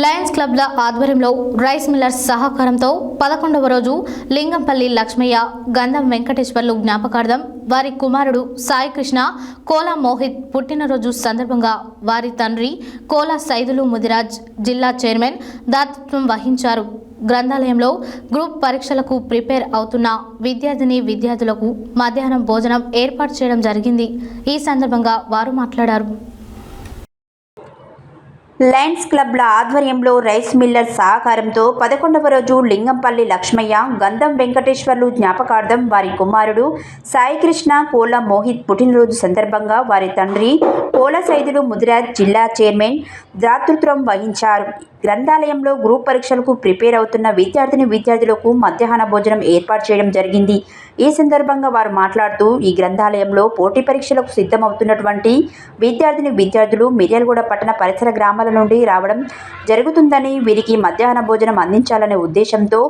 Lions క్లబ్ల ఆధ్వర్యంలో rice millers సహకారంతో పదకొండవ రోజు లింగంపల్లి లక్ష్మయ్య గంధం వెంకటేశ్వర్లు జ్ఞాపకార్థం వారి కుమారుడు సాయికృష్ణ కోలా మోహిత్ పుట్టినరోజు సందర్భంగా వారి తండ్రి కోలా సైదులు ముదిరాజ్ జిల్లా చైర్మన్ దాతృత్వం వహించారు. గ్రంథాలయంలో గ్రూప్ పరీక్షలకు ప్రిపేర్ అవుతున్న విద్యార్థిని విద్యార్థులకు మధ్యాహ్నం భోజనం ఏర్పాటు చేయడం జరిగింది. ఈ సందర్భంగా వారు మాట్లాడారు. లయన్స్ క్లబ్ల ఆధ్వర్యంలో రైస్ మిల్లర్ సహకారంతో పదకొండవ రోజు లింగంపల్లి లక్ష్మయ్య గంధం వెంకటేశ్వర్లు జ్ఞాపకార్థం వారి కుమారుడు సాయికృష్ణ కోల మోహిత్ పుట్టినరోజు సందర్భంగా వారి తండ్రి కోల సైదులు ముదిరాజ్ జిల్లా చైర్మన్ దాతృత్వం వహించారు. గ్రంథాలయంలో గ్రూప్ పరీక్షలకు ప్రిపేర్ అవుతున్న విద్యార్థిని విద్యార్థులకు మధ్యాహ్న భోజనం ఏర్పాటు చేయడం జరిగింది. ఈ సందర్భంగా వారు మాట్లాడుతూ ఈ గ్రంథాలయంలో పోటీ పరీక్షలకు సిద్ధమవుతున్నటువంటి విద్యార్థిని విద్యార్థులు మిర్యాలగూడ పట్టణ పరిసర గ్రామాల నుండి రావడం జరుగుతుందని వీరికి మధ్యాహ్న భోజనం అందించాలనే ఉద్దేశంతో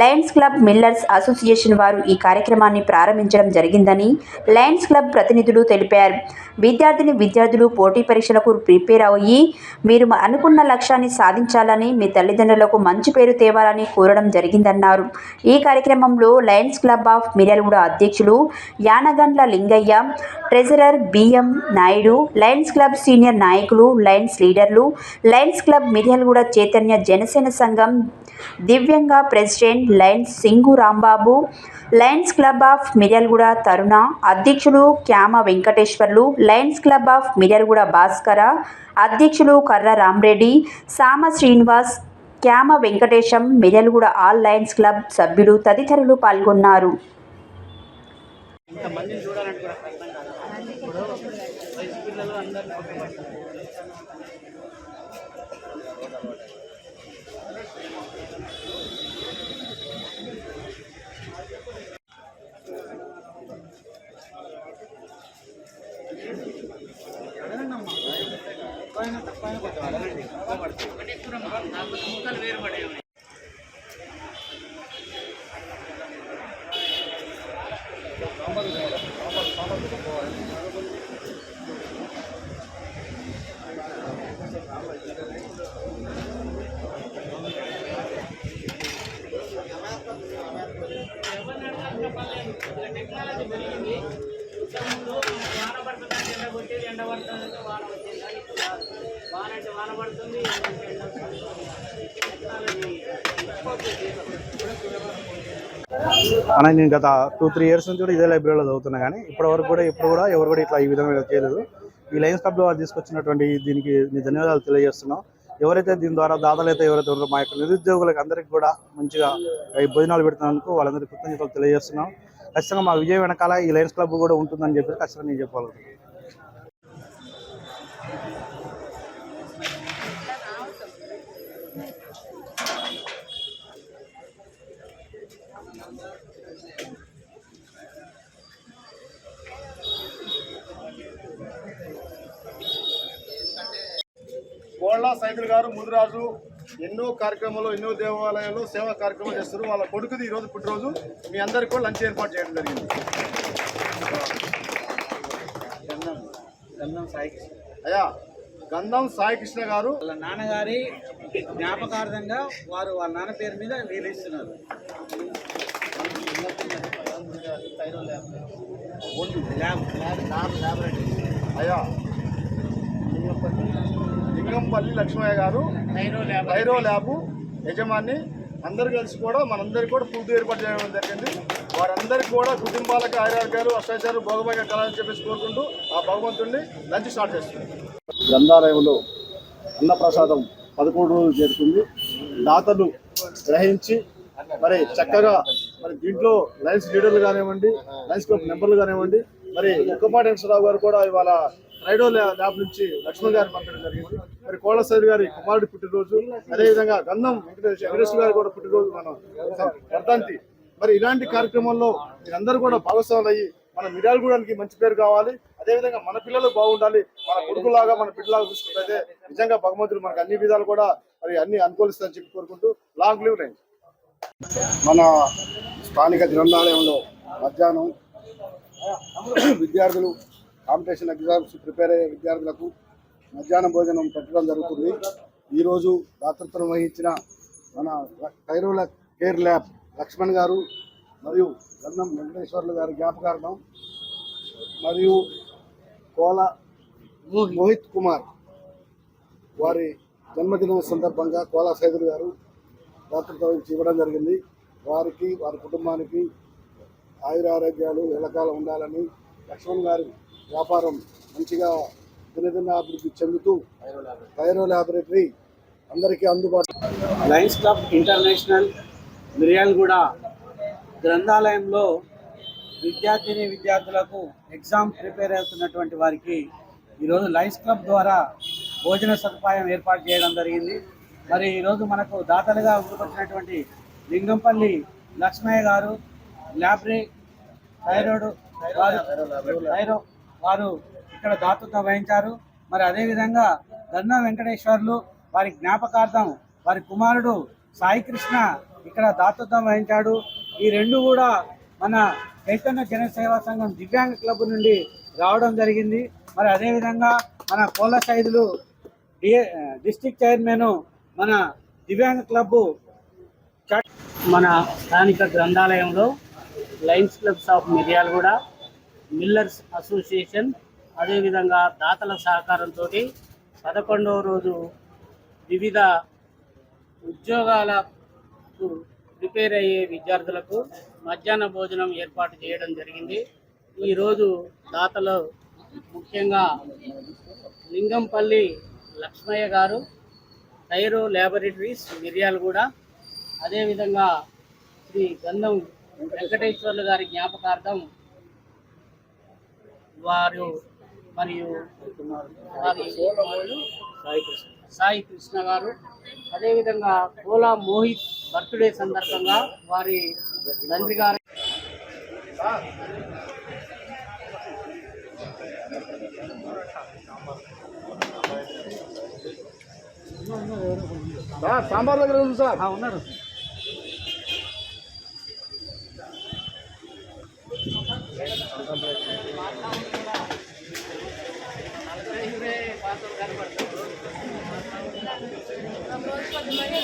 లయన్స్ క్లబ్ మిల్లర్స్ అసోసియేషన్ వారు ఈ కార్యక్రమాన్ని ప్రారంభించడం జరిగిందని లయన్స్ క్లబ్ ప్రతినిధులు తెలిపారు. విద్యార్థిని విద్యార్థులు పోటీ పరీక్షలకు ప్రిపేర్ అయ్యి మీరు అనుకున్న లక్ష్యాన్ని సాధించాలని మీ తల్లిదండ్రులకు మంచి పేరు తేవాలని కోరడం జరిగిందన్నారు. ఈ కార్యక్రమంలో లయన్స్ క్లబ్ ఆఫ్ మిర్యాలగూడ అధ్యక్షులు Yanagandla Lingaiah treasurer BM Naidu lions club senior నాయకులు లయన్స్ లీడర్లు లయన్స్ క్లబ్ మిర్యాలగూడ చైతన్య జనసేన సంఘం దివ్యంగా president lions Singu Rambabu lions club of Miryalaguda తరుణ అధ్యక్షులు Kyama Venkateswarlu lions club of Miryalaguda Bhaskara అధ్యక్షులు Karra Ramareddy Sama Srinivas Kyama Venkatesham Miryalaguda all lions club సభ్యులు తదితరులు పాల్గొన్నారు. ఇంతమందిని చూడాలంటే కూడా అర్థం కాదు ఇప్పుడు వయసు పిల్లలు అందరినీ ముక్కలు వేరుపడేవి వాన పడుతుంది ఎండ కొట్టేది ఎండ పడుతుంది వాన వచ్చేది వాన అంటే వాన పడుతుంది టెక్నాలజీ అన్న నేను గత టూ త్రీ ఇయర్స్ నుంచి కూడా ఇదే లైబ్రరీలో చదువుతున్నా కానీ ఇప్పటి వరకు కూడా ఇప్పుడు కూడా ఎవరు కూడా ఇట్లా ఈ విధంగా చేయలేదు. ఈ లైన్స్ క్లబ్ వారు తీసుకొచ్చినటువంటి దీనికి మీ ధన్యవాదాలు తెలియజేస్తున్నాం. ఎవరైతే దీని ద్వారా దాదాలు అయితే ఎవరైతే ఉన్నారో మా యొక్క నిరుద్యోగులకు అందరికీ కూడా మంచిగా ఈ భోజనాలు పెడుతున్నందుకు వాళ్ళందరికీ కృతజ్ఞతలు తెలియజేస్తున్నాం. ఖచ్చితంగా మా విజయం వెనకాల ఈ లయన్స్ క్లబ్ కూడా ఉంటుందని చెప్పి ఖచ్చితంగా నేను చెప్పగలుగుతున్నాను కోళ్ళ సైకిల్ గారు ముదిరాజు ఎన్నో కార్యక్రమాలు ఎన్నో దేవాలయాల్లో సేవా కార్యక్రమాలు చేస్తారు. వాళ్ళ కొడుకుది ఈరోజు పుట్టినరోజు. మీ అందరికీ కూడా లంచ్ ఏర్పాటు చేయడం జరిగింది. గంధం గంధం సాయి కృష్ణ. అయ్యా గంధం సాయి కృష్ణ గారు. వాళ్ళ నాన్నగారి జ్ఞాపకార్థంగా వారు వాళ్ళ నాన్న పేరు మీద వీలు ఇస్తున్నారు ల్యాబ్. అయ్యా లింగంపల్లి లక్ష్మయ్య గారు థైరో ల్యాబ్. యజమాని. అందరు కలిసి కూడా మనందరికీ కూడా ఫుడ్ ఏర్పాటు చేయడం జరిగింది. వారందరికీ కూడా కుటుంబాలకు ఆరోగ్యాలు అష్టాచారు భోగభాగ్య కళని చెప్పేసి కోరుకుంటూ ఆ భగవంతుడిని లంచ్ స్టార్ట్ చేస్తుంది గ్రంథాలయంలో అన్నప్రసాదం పదకొండు రోజులు జరుగుతుంది దాతలు గ్రహించి మరి చక్కగా మరి దీంట్లో లయన్స్ లీడర్లు కానివ్వండి లయన్స్ క్లబ్ మెంబర్లు కానివ్వండి మరి ఉక్కపాటి వెంకటరావు గారు కూడా ఇవాళ రైడో ల్యా- ల్యాబ్ నుంచి లక్ష్మణ్ గారు పంపడం జరిగింది. మరి కోళ్ళసరి గారి కుమారుడి పుట్టినరోజు అదేవిధంగా గంధం వెంకటేష్ వెంకటేశ్వర గారు కూడా పుట్టినరోజు మనం వర్ధంతి. మరి ఇలాంటి కార్యక్రమంలో మీరందరూ కూడా భాగస్వాములు అయ్యి మన మిర్యాలగూడానికి మంచి పేరు కావాలి. అదేవిధంగా మన పిల్లలు బాగుండాలి. మన కొడుకులాగా మన పిల్లలాగా చూసుకుంటే నిజంగా భగవంతుడు మనకు అన్ని విధాలు కూడా మరి అన్ని అనుకూలిస్తారని చెప్పి కోరుకుంటూ లాంగ్ లీవ్ రేంజ్. మన స్థానిక గ్రంథాలయంలో మధ్యాహ్నం విద్యార్థులు కాంపిటీషన్ ఎగ్జామ్స్ ప్రిపేర్ అయ్యే విద్యార్థులకు మధ్యాహ్నం భోజనం పెట్టడం జరుగుతుంది. ఈరోజు దాతృత్వం వహించిన మన కైరోల కేర్ ల్యాబ్ లక్ష్మణ్ గారు మరియు గంధం వెంకటేశ్వర్లు గారి జ్ఞాపకార్థం మరియు కోల మోహిత్ కుమార్ వారి జన్మదినం సందర్భంగా కోలా సైదులు గారు దాతృత్వం ఇవ్వడం జరిగింది. వారికి వారి కుటుంబానికి ఆయుర ఆరోగ్యాలు ఎల్లకాలం ఉండాలని లక్ష్మణ్ గారి వ్యాపారం మంచిగా దినదిన అభివృద్ధి చెందుతూ పైరో ల్యాబొరేటరీ అందరికీ అందుబాటు. లయన్స్ క్లబ్ ఇంటర్నేషనల్ మిర్యాలగూడ గ్రంథాలయంలో విద్యార్థిని విద్యార్థులకు ఎగ్జామ్ ప్రిపేర్ అవుతున్నటువంటి వారికి ఈరోజు లయన్స్ క్లబ్ ద్వారా భోజన సదుపాయం ఏర్పాటు చేయడం జరిగింది. మరి ఈరోజు మనకు దాతలుగా ముందుకొచ్చినటువంటి లింగంపల్లి లక్ష్మయ్య గారు ల్యాబ్రీ థైరాయిడ్ వారు వారు ఇక్కడ దాతృత్వం వహించారు. మరి అదేవిధంగా గన్నా వెంకటేశ్వర్లు వారి జ్ఞాపకార్థం వారి కుమారుడు సాయికృష్ణ ఇక్కడ దాతృత్వం వహించాడు. ఈ రెండు కూడా మన చైతన్య జనసేవా సంఘం దివ్యాంగ క్లబ్ నుండి రావడం జరిగింది. మరి అదేవిధంగా మన కోళ్ళ సైదులు డిస్టిక్ డిస్ట్రిక్ట్ చైర్మన్ మన దివ్యాంగ క్లబ్ మన స్థానిక గ్రంథాలయంలో lions clubs of Miryalaguda millers association అదేవిధంగా దాతల సహకారంతో పదకొండవ రోజు వివిధ ఉద్యోగాలకు ప్రిపేర్ అయ్యే విద్యార్థులకు మధ్యాహ్న భోజనం ఏర్పాటు చేయడం జరిగింది. ఈరోజు దాతలు ముఖ్యంగా లింగంపల్లి లక్ష్మయ్య గారు టైరో ల్యాబొరేటరీస్ మిర్యాలగూడ అదేవిధంగా శ్రీ గంధం వెంకటేశ్వర్లు గారి జ్ఞాపకార్థం వారు మరియు వారి సాయి కృష్ణ. గారు. అదేవిధంగా కోలా మోహిత్ బర్త్డే సందర్భంగా వారి తండ్రి గారు సాంబార్ దగ్గర ఉంది సార్. ఉన్నారు. Bosku.